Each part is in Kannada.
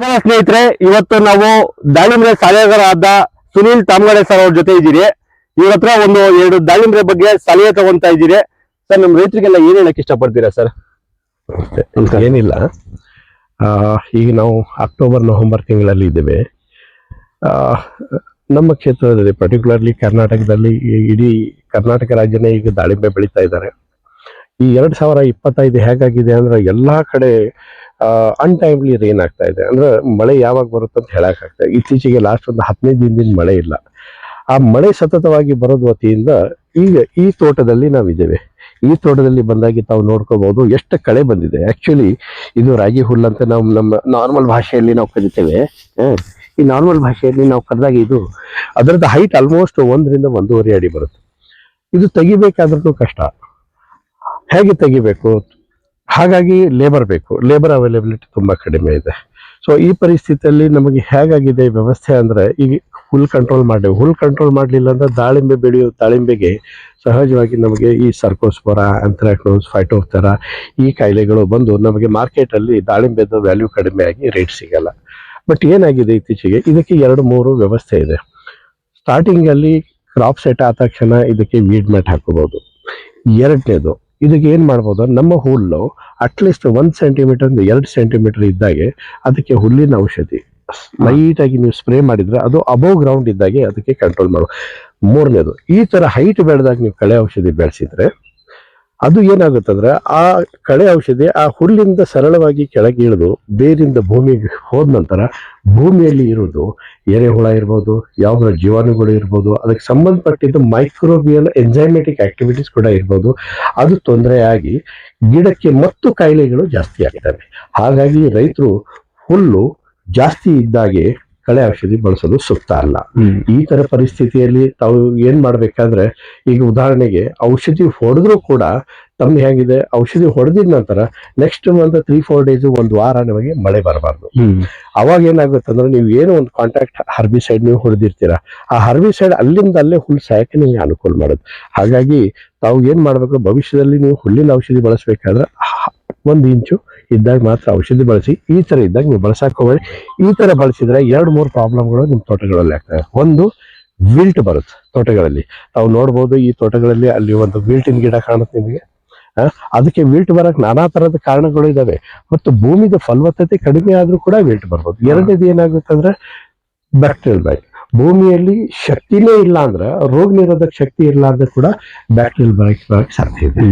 ನಮಸ್ಕಾರ ಸ್ನೇಹಿತರೆ, ಇವತ್ತು ನಾವು ದಾಳಿಂಬ್ರೆ ಸಲಹೆಗಾರಾದ ಸುನೀಲ್ ತಾಮಗಡೆ ಸರ್ ಅವ್ರ ಜೊತೆ ಇದ್ದೀರಿ. ಇವ್ರ ಒಂದು ಎರಡು ದಾಳಿಂಬ್ರೆ ಬಗ್ಗೆ ಸಲಹೆ ತಗೊಂತಾ ಇದ್ದೀರಿ. ಸರ್, ನಮ್ಮ ರೈತರಿಗೆಲ್ಲ ಏನ್ ಹೇಳಕ್ ಇಷ್ಟಪಡ್ತೀರಾ ಸರ್. ಏನಿಲ್ಲ. ಈಗ ನಾವು ಅಕ್ಟೋಬರ್, ನವೆಂಬರ್ ತಿಂಗಳಲ್ಲಿ ಇದ್ದೇವೆ. ನಮ್ಮ ಕ್ಷೇತ್ರದಲ್ಲಿ ಪರ್ಟಿಕ್ಯುಲರ್ಲಿ ಕರ್ನಾಟಕದಲ್ಲಿ ಇಡೀ ಕರ್ನಾಟಕ ರಾಜ್ಯನೇ ಈಗ ದಾಳಿಂಬೆ ಬೆಳೀತಾ ಇದ್ದಾರೆ. ಈ ಎರಡ್ ಸಾವಿರ ಇಪ್ಪತ್ತೈದು ಹೇಗಾಗಿದೆ ಅಂದ್ರೆ ಎಲ್ಲಾ ಕಡೆ ಅನ್ಟೈಮ್ಲಿ ರೇನ್ ಆಗ್ತಾ ಇದೆ. ಅಂದ್ರೆ ಮಳೆ ಯಾವಾಗ ಬರುತ್ತೆ ಅಂತ ಹೇಳಕ್ ಆಗ್ತದೆ ಇತ್ತೀಚೆಗೆ ಲಾಸ್ಟ್ ಒಂದು ಹದಿನೈದು ದಿನದಿಂದ ಮಳೆ ಇಲ್ಲ. ಆ ಮಳೆ ಸತತವಾಗಿ ಬರೋದ್ ವತಿಯಿಂದ ಈಗ ಈ ತೋಟದಲ್ಲಿ ನಾವಿದ್ದೇವೆ ಈ ತೋಟದಲ್ಲಿ ಬಂದಾಗಿ ತಾವು ನೋಡ್ಕೋಬಹುದು ಎಷ್ಟು ಕಳೆ ಬಂದಿದೆ. ಆಕ್ಚುಲಿ ಇದು ರಾಗಿ ಹುಲ್ಲು ಅಂತ ನಾವು ನಮ್ಮ ನಾರ್ಮಲ್ ಭಾಷೆಯಲ್ಲಿ ನಾವು ಕರಿತೇವೆ. ಈ ನಾರ್ಮಲ್ ಭಾಷೆಯಲ್ಲಿ ನಾವು ಕರೆದಾಗ ಇದು ಅದರದ್ದು ಹೈಟ್ ಆಲ್ಮೋಸ್ಟ್ ಒಂದರಿಂದ ಒಂದೂವರೆ ಅಡಿ ಬರುತ್ತೆ. ಇದು ತೆಗಿಬೇಕಾದ್ರೂ ಕಷ್ಟ. ಹೇಗೆ ತೆಗಿಬೇಕು? ಹಾಗಾಗಿ ಲೇಬರ್ ಬೇಕು. ಲೇಬರ್ ಅವೈಲೇಬಿಲಿಟಿ ತುಂಬ ಕಡಿಮೆ ಇದೆ. ಸೊ ಈ ಪರಿಸ್ಥಿತಿಯಲ್ಲಿ ನಮಗೆ ಹೇಗಾಗಿದೆ ವ್ಯವಸ್ಥೆ ಅಂದರೆ, ಈಗ ಹುಲ್ ಕಂಟ್ರೋಲ್ ಮಾಡಿ ಹುಲ್ ಕಂಟ್ರೋಲ್ ಮಾಡಲಿಲ್ಲ ಅಂದರೆ ದಾಳಿಂಬೆ ಬೆಳೆಯೋ ದಾಳಿಂಬೆಗೆ ಸಹಜವಾಗಿ ನಮಗೆ ಈ ಸರ್ಕೋಸ್ಪೊರ ಅಂಥ್ರಾಕ್ನೋಸ್ ಫೈಟೋಫ್ತರಾ ಈ ಕಾಯಿಲೆಗಳು ಬಂದು ನಮಗೆ ಮಾರ್ಕೆಟಲ್ಲಿ ದಾಳಿಂಬೆದ ವ್ಯಾಲ್ಯೂ ಕಡಿಮೆ ಆಗಿ ರೇಟ್ ಸಿಗಲ್ಲ. ಬಟ್ ಏನಾಗಿದೆ ಇತ್ತೀಚೆಗೆ? ಇದಕ್ಕೆ ಎರಡು, ಮೂರು ವ್ಯವಸ್ಥೆ ಇದೆ. ಸ್ಟಾರ್ಟಿಂಗಲ್ಲಿ ಕ್ರಾಪ್ ಸೆಟ್ ಆದ ತಕ್ಷಣ ಇದಕ್ಕೆ ವೀಡ್ ಮ್ಯಾಟ್ ಹಾಕೋಬೋದು ಎರಡನೇದು ಇದಕ್ಕೆ ಏನು ಮಾಡ್ಬೋದು? ನಮ್ಮ ಹುಲ್ಲು ಅಟ್ಲೀಸ್ಟ್ ಒಂದು ಸೆಂಟಿಮೀಟರ್ ಎರಡು ಸೆಂಟಿಮೀಟರ್ ಇದ್ದಾಗೆ ಅದಕ್ಕೆ ಹುಲ್ಲಿನ ಔಷಧಿ. ಲೈಟಾಗಿ ನೀವು ಸ್ಪ್ರೇ ಮಾಡಿದ್ರೆ ಅದು ಅಬೋವ್ ಗ್ರೌಂಡ್ ಇದ್ದಾಗೆ ಅದಕ್ಕೆ ಕಂಟ್ರೋಲ್ ಮಾಡು. ಮೂರನೇದು, ಈ ಥರ ಹೈಟ್ ಬೆಳೆದಾಗ ನೀವು ಕಳೆ ಔಷಧಿ ಬೆಳೆಸಿದ್ರೆ ಅದು ಏನಾಗುತ್ತಂದ್ರೆ ಆ ಕಳೆ ಔಷಧಿ ಆ ಹುಲ್ಲಿಂದ ಸರಳವಾಗಿ ಕೆಳಗೆ ಇಳಿದು ಬೇರಿಂದ ಭೂಮಿಗೆ ಹೋದ ನಂತರ ಭೂಮಿಯಲ್ಲಿ ಇರೋದು ಎರೆಹುಳ ಇರ್ಬೋದು ಯಾವ ಜೀವಾಣುಗಳು ಇರ್ಬೋದು, ಅದಕ್ಕೆ ಸಂಬಂಧಪಟ್ಟಿದ್ದು ಮೈಕ್ರೋಬಿಯಲ್ ಎಂಜೈಮೆಟಿಕ್ ಆಕ್ಟಿವಿಟೀಸ್ ಕೂಡ ಇರ್ಬೋದು. ಅದು ತೊಂದರೆಯಾಗಿ ಗಿಡಕ್ಕೆ ಮತ್ತು ಕಾಯಿಲೆಗಳು ಜಾಸ್ತಿ ಆಗ್ತವೆ. ಹಾಗಾಗಿ ರೈತರು ಹುಲ್ಲು ಜಾಸ್ತಿ ಇದ್ದಾಗೆ ಕಳೆ ಔಷಧಿ ಬಳಸಲು ಸೂಕ್ತ ಅಲ್ಲ. ಈ ತರ ಪರಿಸ್ಥಿತಿಯಲ್ಲಿ ತಾವು ಏನ್ ಮಾಡ್ಬೇಕಾದ್ರೆ ಈಗ ಉದಾಹರಣೆಗೆ ಔಷಧಿ ಹೊಡೆದ್ರು ಕೂಡ ತಮ್ಮ ಹೇಗಿದೆ ಔಷಧಿ ಹೊಡೆದಿದ ನಂತರ ನೆಕ್ಸ್ಟ್ ಒಂದು ತ್ರೀ ಫೋರ್ ಡೇಸ್ ಒಂದು ವಾರ ನಿಮಗೆ ಮಳೆ ಬರಬಾರ್ದು. ಅವಾಗ ಏನಾಗುತ್ತೆ ಅಂದ್ರೆ ನೀವು ಏನು ಒಂದು ಕಾಂಟ್ಯಾಕ್ಟ್ ಹರ್ಬಿಸೈಡ್ ನೀವು ಹೊಡೆದಿರ್ತೀರಾ ಆ ಹರ್ಬಿಸೈಡ್ ಅಲ್ಲಿಂದ ಅಲ್ಲೇ ಹುಲ್ ಸಾಯಕ್ಕೆ ನಿಮಗೆ ಅನುಕೂಲ ಮಾಡುದು ಹಾಗಾಗಿ ತಾವು ಏನ್ ಮಾಡ್ಬೇಕು ಭವಿಷ್ಯದಲ್ಲಿ ನೀವು ಹುಲ್ಲಿನ ಔಷಧಿ ಬಳಸಬೇಕಾದ್ರೆ ಒಂದು ಇಂಚು ಇದ್ದಾಗ ಮಾತ್ರ ಔಷಧಿ ಬಳಸಿ ಈ ತರ ಇದ್ದಾಗ ನೀವು ಬಳಸಕ್ ಹೋಗ್ಬೇಡಿ. ಈ ತರ ಬಳಸಿದ್ರೆ ಎರಡು ಮೂರು ಪ್ರಾಬ್ಲಮ್ಗಳು ನಿಮ್ಮ ತೋಟಗಳಲ್ಲಿ ಆಗ್ತವೆ. ಒಂದು ವಿಲ್ಟ್ ಬರುತ್ತೆ ತೋಟಗಳಲ್ಲಿ. ನಾವು ನೋಡ್ಬೋದು ಈ ತೋಟಗಳಲ್ಲಿ ಅಲ್ಲಿ ಒಂದು ವಿಲ್ಟಿನ ಗಿಡ ಕಾಣುತ್ತೆ ನಿಮಗೆ. ಅದಕ್ಕೆ ವಿಲ್ಟ್ ಬರಕ್ಕೆ ನಾನಾ ತರದ ಕಾರಣಗಳು ಇದ್ದಾವೆ ಮತ್ತು ಭೂಮಿದ ಫಲವತ್ತತೆ ಕಡಿಮೆ ಆದರೂ ಕೂಡ ವಿಲ್ಟ್ ಬರ್ಬೋದು. ಎರಡನೇದು ಏನಾಗುತ್ತೆ ಅಂದ್ರೆ ಬ್ಯಾಕ್ಟೀರಿಯಲ್ ಬ್ಯಾಗ್ ಭೂಮಿಯಲ್ಲಿ ಶಕ್ತಿನೇ ಇಲ್ಲ ಅಂದ್ರೆ ರೋಗ ನಿರೋಧಕ ಶಕ್ತಿ ಇಲ್ಲ ಅಂದ್ರೆ ಕೂಡ ಬ್ಯಾಕ್ಟೀರಿಯಲ್ ಬರಕ್ಕೆ ಬರಕ್ ಸಾಧ್ಯ ಇದೆ.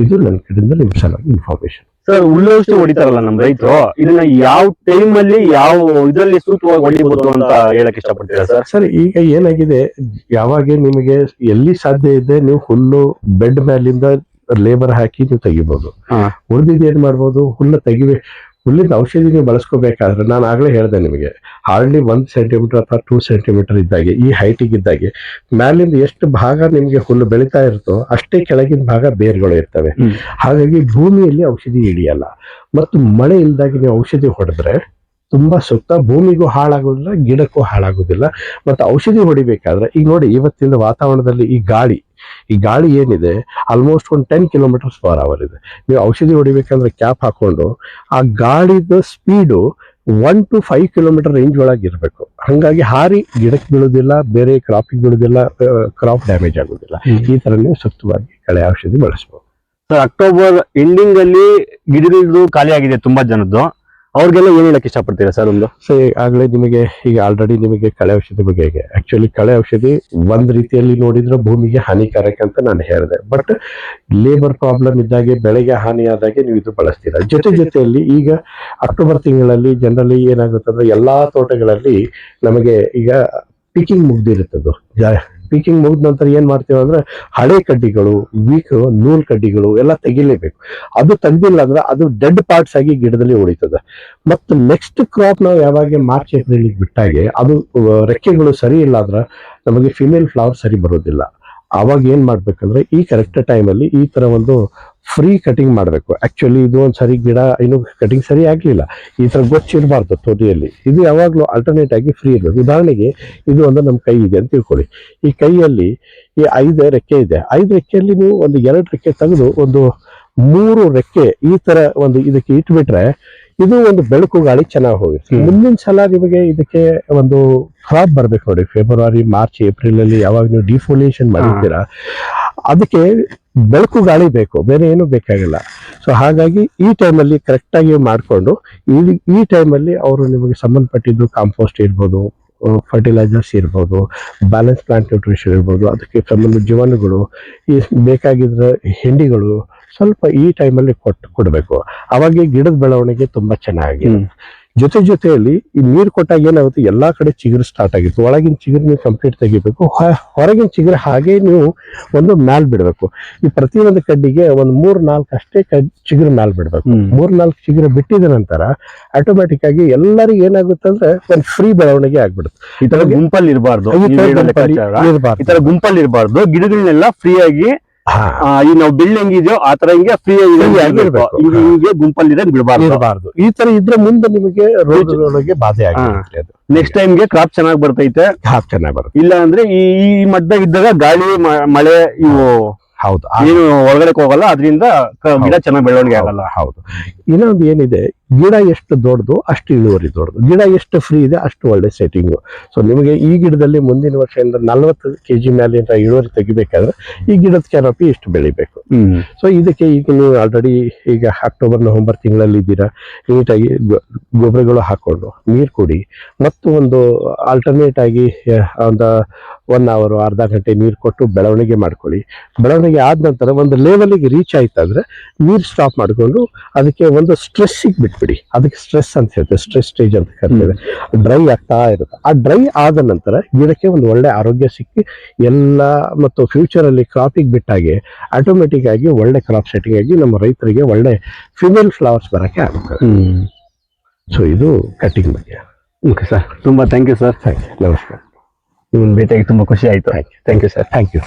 ಇದು ನನ್ನ ಕಡೆಯಿಂದ ನಿಮ್ ಇನ್ಫಾರ್ಮೇಶನ್ ಸರ್ ಉಳ್ಳೋಷ್ಟು ಹೊಡಿತಾರಲ್ಲ ನಮ್ಮ ರೈತರು? ಇದನ್ನ ಯಾವ ಟೈಮ್ ಅಲ್ಲಿ ಯಾವ ಇದರಲ್ಲಿ ಸೂಕ್ತವಾಗಿ ಹೊಡಿಬಹುದು ಅಂತ ಹೇಳಕ್ ಇಷ್ಟಪಡ್ತೀರಾ ಸರ್ ಸರ್ ಈಗ ಏನಾಗಿದೆ ಯಾವಾಗ ನಿಮಗೆ ಎಲ್ಲಿ ಸಾಧ್ಯ ಇದೆ ನೀವು ಹುಲ್ಲು ಬೆಡ್ ಮೇಲಿಂದ ಲೇಬರ್ ಹಾಕಿ ನೀವು ತೆಗಿಬಹುದು. ಉಳಿದಿದ್ದು ಏನ್ ಮಾಡ್ಬೋದು ಹುಲ್ಲ ತೆಗಿವೆ ಹುಲ್ಲಿನ ಔಷಧಿ ನೀವು ಬಳಸ್ಕೋಬೇಕಾದ್ರೆ ನಾನು ಆಗ್ಲೇ ಹೇಳಿದೆ ನಿಮಗೆ ಹಾರ್ಡ್ಲಿ ಒಂದು ಸೆಂಟಿಮೀಟರ್ ಅಥವಾ ಟೂ ಸೆಂಟಿಮೀಟರ್ ಇದ್ದಾಗೆ ಈ ಹೈಟಿಗೆ ಇದ್ದಾಗೆ ಮ್ಯಾಲಿಂದ ಎಷ್ಟು ಭಾಗ ನಿಮಗೆ ಹುಲ್ಲು ಬೆಳೀತಾ ಇರುತ್ತೋ ಅಷ್ಟೇ ಕೆಳಗಿನ ಭಾಗ ಬೇರ್ಗಳು ಇರ್ತವೆ. ಹಾಗಾಗಿ ಭೂಮಿಯಲ್ಲಿ ಔಷಧಿ ಹಿಡಿಯಲ್ಲ. ಮತ್ತು ಮಳೆ ಇಲ್ದಾಗೆ ನೀವು ಔಷಧಿ ಹೊಡೆದ್ರೆ ತುಂಬಾ ಸೂಕ್ತ ಭೂಮಿಗೂ ಹಾಳಾಗೋದಿಲ್ಲ ಗಿಡಕ್ಕೂ ಹಾಳಾಗೋದಿಲ್ಲ ಮತ್ತು ಔಷಧಿ ಹೊಡಿಬೇಕಾದ್ರೆ ಈಗ ನೋಡಿ ಇವತ್ತಿನ ವಾತಾವರಣದಲ್ಲಿ ಈ ಗಾಳಿ ಈ ಗಾಳಿ ಏನಿದೆ ಆಲ್ಮೋಸ್ಟ್ ಒಂದು ಟೆನ್ ಕಿಲೋಮೀಟರ್ಸ್ ಪರ್ ಅವರ್ ಇದೆ. ನೀವು ಔಷಧಿ ಹೊಡಿಬೇಕಂದ್ರೆ ಕ್ಯಾಪ್ ಹಾಕೊಂಡು ಆ ಗಾಳಿದ speed one two five kilometre range ಒಳಗೆ ಇರಬೇಕು. ಹಂಗಾಗಿ ಹಾರಿ ಗಿಡಕ್ಕೆ ಬೀಳೋದಿಲ್ಲ ಬೇರೆ ಕ್ರಾಪಿಗೆ ಬೀಳೋದಿಲ್ಲ ಕ್ರಾಪ್ ಡ್ಯಾಮೇಜ್ ಆಗೋದಿಲ್ಲ ಈ ತರ ನೀವು ಸೂಕ್ತವಾಗಿ ಕಳೆ ಔಷಧಿ ಬಳಸಬಹುದು ಸರ್ ಅಕ್ಟೋಬರ್ ಎಂಡಿಂಗ್ ಅಲ್ಲಿ ಗಿಡಗಳದ್ದು ಖಾಲಿ ಆಗಿದೆ ತುಂಬಾ ಜನದ್ದು. ಅವ್ರಿಗೆಲ್ಲ ಏನು ಹೇಳಕ್ ಇಷ್ಟಪಡ್ತೀರಾ ಸರ್ ಒಂದು ಸೊ ಆಗಲೇ ನಿಮಗೆ, ಈಗ ಆಲ್ರೆಡಿ ನಿಮಗೆ ಕಳೆ ಔಷಧಿ ಬಗ್ಗೆ ಹೇಗೆ? ಆಕ್ಚುಲಿ ಕಳೆ ಔಷಧಿ ಒಂದ್ ರೀತಿಯಲ್ಲಿ ನೋಡಿದ್ರೆ ಭೂಮಿಗೆ ಹಾನಿಕಾರಕ ಅಂತ ನಾನು ಹೇಳಿದೆ. ಬಟ್ ಲೇಬರ್ ಪ್ರಾಬ್ಲಮ್ ಇದ್ದಾಗೆ, ಬೆಳೆಗೆ ಹಾನಿ ಆದಾಗೆ ನೀವು ಇದು ಬಳಸ್ತೀರಾ? ಜೊತೆ ಜೊತೆಯಲ್ಲಿ ಈಗ ಅಕ್ಟೋಬರ್ ತಿಂಗಳಲ್ಲಿ ಜನರಲಿ ಏನಾಗುತ್ತೆ ಅಂದ್ರೆ ಎಲ್ಲಾ ತೋಟಗಳಲ್ಲಿ ನಮಗೆ ಈಗ ಪಿಕಿಂಗ್ ಮುಗ್ದಿರುತ್ತದು. ಪಿಕಿಂಗ್ ಮುಗಿದ ನಂತರ ಏನು ಮಾಡ್ತೀವಿ ಅಂದ್ರೆ ಹಳೆ ಕಡ್ಡಿಗಳು ವೀಕ್ ನೂಲ್ ಕಡ್ಡಿಗಳು ಎಲ್ಲ ತೆಗಿಲೇಬೇಕು. ಅದು ತೆಗ್ದಿಲ್ಲ ಅಂದ್ರೆ ಅದು ಡೆಡ್ ಪಾರ್ಟ್ಸ್ ಆಗಿ ಗಿಡದಲ್ಲಿ ಉಳಿತದೆ. ಮತ್ತು ನೆಕ್ಸ್ಟ್ ಕ್ರಾಪ್ ನಾವು ಯಾವಾಗ ಮಾರ್ಚ್ ಏಪ್ರಿಲ್ ಬಿಟ್ಟಾಗೆ ಅದು ರೆಕ್ಕೆಗಳು ಸರಿ ಇಲ್ಲ ಅಂದ್ರೆ ನಮಗೆ ಫಿಮೇಲ್ ಫ್ಲವರ್ ಸರಿ ಬರೋದಿಲ್ಲ. ಅವಾಗ ಏನು ಮಾಡಬೇಕಂದ್ರೆ ಈ ಕರೆಕ್ಟ್ ಟೈಮಲ್ಲಿ ಈ ಥರ ಒಂದು ಫ್ರೀ ಕಟಿಂಗ್ ಮಾಡಬೇಕು. ಆ್ಯಕ್ಚುಲಿ ಇದು ಒಂದು ಸರಿ ಗಿಡ, ಇನ್ನು ಕಟಿಂಗ್ ಸರಿ ಆಗಲಿಲ್ಲ. ಈ ತರ ಗೊಚ್ಚಿರಬಾರ್ದು ತೊದಿಯಲ್ಲಿ. ಇದು ಯಾವಾಗಲೂ ಆಲ್ಟರ್ನೇಟ್ ಆಗಿ ಫ್ರೀ ಇರಬೇಕು. ಉದಾಹರಣೆಗೆ ಇದು ಒಂದು ನಮ್ಮ ಕೈ ಇದೆ ಅಂತ ತಿಳ್ಕೊಳ್ಳಿ. ಈ ಕೈಯಲ್ಲಿ ಈ ಐದು ರೆಕ್ಕೆ ಇದೆ. ಐದು ರೆಕ್ಕೆಯಲ್ಲಿ ನೀವು ಒಂದು ಎರಡು ರೆಕ್ಕೆ ತೆಗೆದು ಒಂದು ಮೂರು ರೆಕ್ಕೆ ಈ ತರ ಒಂದು ಇದಕ್ಕೆ ಇಟ್ಬಿಟ್ರೆ ಇದು ಒಂದು ಬೆಳಕು ಗಾಳಿ ಚೆನ್ನಾಗಿ ಹೋಗುತ್ತೆ. ಮುಂದಿನ ಸಲ ನಿಮಗೆ ಇದಕ್ಕೆ ಒಂದು ಕ್ರಾಪ್ ಬರ್ಬೇಕು ನೋಡಿ. ಫೆಬ್ರವರಿ ಮಾರ್ಚ್ ಏಪ್ರಿಲ್ ಅಲ್ಲಿ ಯಾವಾಗ ನೀವು ಡಿಫೋಲಿಯೇಷನ್ ಮಾಡಿರ್ತೀರಾ ಅದಕ್ಕೆ ಬೆಳಕು ಗಾಳಿ ಬೇಕು. ಬೇರೆ ಏನು ಬೇಕಾಗಿಲ್ಲ. ಸೊ ಹಾಗಾಗಿ ಈ ಟೈಮಲ್ಲಿ ಕರೆಕ್ಟಾಗಿ ಮಾಡಿಕೊಂಡು ಈ ಈ ಟೈಮಲ್ಲಿ ಅವರು ನಿಮಗೆ ಸಂಬಂಧಪಟ್ಟಿದ್ದು ಕಾಂಪೋಸ್ಟ್ ಇರ್ಬೋದು ಫರ್ಟಿಲೈಸರ್ಸ್ ಇರ್ಬೋದು ಬ್ಯಾಲೆನ್ಸ್ ಪ್ಲಾಂಟ್ ನ್ಯೂಟ್ರಿಷನ್ ಇರ್ಬೋದು ಅದಕ್ಕೆ ಸಂಬಂಧ ಜೀವನಗಳು ಈ ಬೇಕಾಗಿದ್ರೆ ಹಿಂಡಿಗಳು ಸ್ವಲ್ಪ ಈ ಟೈಮಲ್ಲಿ ಕೊಟ್ಟು ಕೊಡಬೇಕು. ಅವಾಗ ಗಿಡದ ಬೆಳವಣಿಗೆ ತುಂಬಾ ಚೆನ್ನಾಗಿ ಜೊತೆ ಜೊತೆಯಲ್ಲಿ ಈ ನೀರು ಕೊಟ್ಟಾಗ ಏನಾಗುತ್ತೆ ಎಲ್ಲಾ ಕಡೆ ಚಿಗುರು ಸ್ಟಾರ್ಟ್ ಆಗಿತ್ತು. ಒಳಗಿನ ಚಿಗುರು ನೀವು ಕಂಪ್ಲೀಟ್ ತೆಗಿಬೇಕು. ಹೊರಗಿನ ಚಿಗುರು ಹಾಗೆ ನೀವು ಒಂದು ಮ್ಯಾಲ್ ಬಿಡಬೇಕು. ಈ ಪ್ರತಿಯೊಂದು ಕಡ್ಡಿಗೆ ಒಂದು ಮೂರ್ ನಾಲ್ಕು ಅಷ್ಟೇ ಚಿಗುರು ಮ್ಯಾಲ್ ಬಿಡಬೇಕು. ಮೂರ್ ನಾಲ್ಕು ಚಿಗುರು ಬಿಟ್ಟಿದ ನಂತರ ಆಟೋಮೆಟಿಕ್ ಆಗಿ ಎಲ್ಲರಿಗೂ ಏನಾಗುತ್ತೆ ಅಂದ್ರೆ ಒಂದು ಫ್ರೀ ಬೆಳವಣಿಗೆ ಆಗ್ಬಿಡುತ್ತೆ. ಈ ತರ ಗುಂಪಲ್ಲಿ ಇರಬಾರ್ದು. ಈ ತರ ಗುಂಪಲ್ಲಿ ಇರ್ಬಾರ್ದು. ಈ ತರ ಗುಂಪಲ್ಲಿ ಇರಬಾರ್ದು. ಗಿಡಗಳನ್ನೆಲ್ಲ ಫ್ರೀ ಆಗಿ ಈ ನಾವು ಬಿಲ್ಡ್ ಹೆಂಗಿದೆಯೋ ಆ ತರ ಹಿಂಗೆ ಫ್ರೀ. ಹಿಂಗೆ ಗುಂಪಲ್ಲಿ ಬಿಡಬಾರ್ದು. ಈ ತರ ಇದ್ರೆ ಮುಂದೆ ನಿಮಗೆ ರೋಗಗಳಿಗೆ ಬಾಧೆ ಆಗುತ್ತೆ ನೆಕ್ಸ್ಟ್ ಟೈಮ್ಗೆ ಕ್ರಾಪ್ ಚೆನ್ನಾಗಿ ಬರ್ತೈತೆ. ಕ್ರಾಪ್ ಚೆನ್ನಾಗಿ ಬರುತ್ತೆ. ಇಲ್ಲ ಅಂದ್ರೆ ಈ ಈ ಮಟ್ಟದಾಗ ಇದ್ದಾಗ ಗಾಳಿ ಮಳೆ ಇವು ಹೌದು. ಏನು ಒಳಗಡೆ ಹೋಗಲ್ಲ ಅದರಿಂದ ಗಿಡ ಚೆನ್ನಾಗಿ ಬೆಳವಣಿಗೆ ಆಗಲ್ಲ. ಹೌದು. ಇನ್ನೊಂದು ಏನಿದೆ ಗಿಡ ಎಷ್ಟು ದೊಡ್ಡದು ಅಷ್ಟು ಇಳುವರಿ ದೊಡ್ಡದು. ಗಿಡ ಎಷ್ಟು ಫ್ರೀ ಇದೆ ಅಷ್ಟು ಒಳ್ಳೆ ಸೆಟ್ಟಿಂಗು ಸೊ ನಿಮಗೆ ಈ ಗಿಡದಲ್ಲಿ ಮುಂದಿನ ವರ್ಷದಿಂದ ನಲ್ವತ್ತು ಕೆ ಜಿ ಮೇಲಿಂದ ಇಳುವರಿ ತೆಗಿಬೇಕಾದ್ರೆ ಈ ಗಿಡದ ಕ್ಯಾನಪಿ ಇಷ್ಟು ಬೆಳಿಬೇಕು. ಸೊ ಇದಕ್ಕೆ ಈಗ ನೀವು ಆಲ್ರೆಡಿ ಈಗ ಅಕ್ಟೋಬರ್ ನವೆಂಬರ್ ತಿಂಗಳಲ್ಲಿ ಇದ್ದೀರಾ ನೀಟಾಗಿ ಗೊಬ್ಬರಗಳು ಹಾಕೊಂಡು ನೀರು ಕುಡಿ ಮತ್ತು ಒಂದು ಆಲ್ಟರ್ನೇಟ್ ಆಗಿ ಒಂದು ಒನ್ ಅವರ್ ಅರ್ಧ ಗಂಟೆ ನೀರು ಕೊಟ್ಟು ಬೆಳವಣಿಗೆ ಮಾಡ್ಕೊಳ್ಳಿ. ಬೆಳವಣಿಗೆ ಆದ ನಂತರ ಒಂದು ಲೆವೆಲಿಗೆ ರೀಚ್ ಆಯ್ತಂದ್ರೆ ನೀರು ಸ್ಟಾಪ್ ಮಾಡಿಕೊಂಡು ಅದಕ್ಕೆ ಒಂದು ಸ್ಟ್ರೆಸ್ಸಿಗೆ ಬಿಟ್ಬಿಡಿ ಅದಕ್ಕೆ ಸ್ಟ್ರೆಸ್ ಅಂತ ಹೇಳ್ತೇವೆ. ಸ್ಟ್ರೆಸ್ ಸ್ಟೇಜ್ ಅಂತ ಕರಿತೇವೆ ಡ್ರೈ ಆಗ್ತಾ ಇರುತ್ತೆ. ಆ ಡ್ರೈ ಆದ ನಂತರ ಗಿಡಕ್ಕೆ ಒಂದು ಒಳ್ಳೆ ಆರೋಗ್ಯ ಸಿಕ್ಕಿ ಎಲ್ಲ ಮತ್ತು ಫ್ಯೂಚರ್ ಅಲ್ಲಿ ಕ್ರಾಪಿಗೆ ಬಿಟ್ಟಾಗಿ ಆಟೋಮೆಟಿಕ್ ಆಗಿ ಒಳ್ಳೆ ಕ್ರಾಪ್ ಸೆಟ್ಟಿಂಗ್ ಆಗಿ ನಮ್ಮ ರೈತರಿಗೆ ಒಳ್ಳೆ ಫಿಮೇಲ್ ಫ್ಲವರ್ಸ್ ಬರಕ್ಕೆ ಆಗುತ್ತೆ. ಸೊ ಇದು ಕಟಿಂಗ್ ಬಗ್ಗೆ. ಓಕೆ ಸರ್ ತುಂಬಾ thank you sir thank you ನಮಸ್ಕಾರ. ನಿಮ್ಮನ್ನು ಭೇಟಿಯಾಗಿ ತುಂಬಾ ಖುಷಿ ಆಯ್ತು. Thank you sir thank you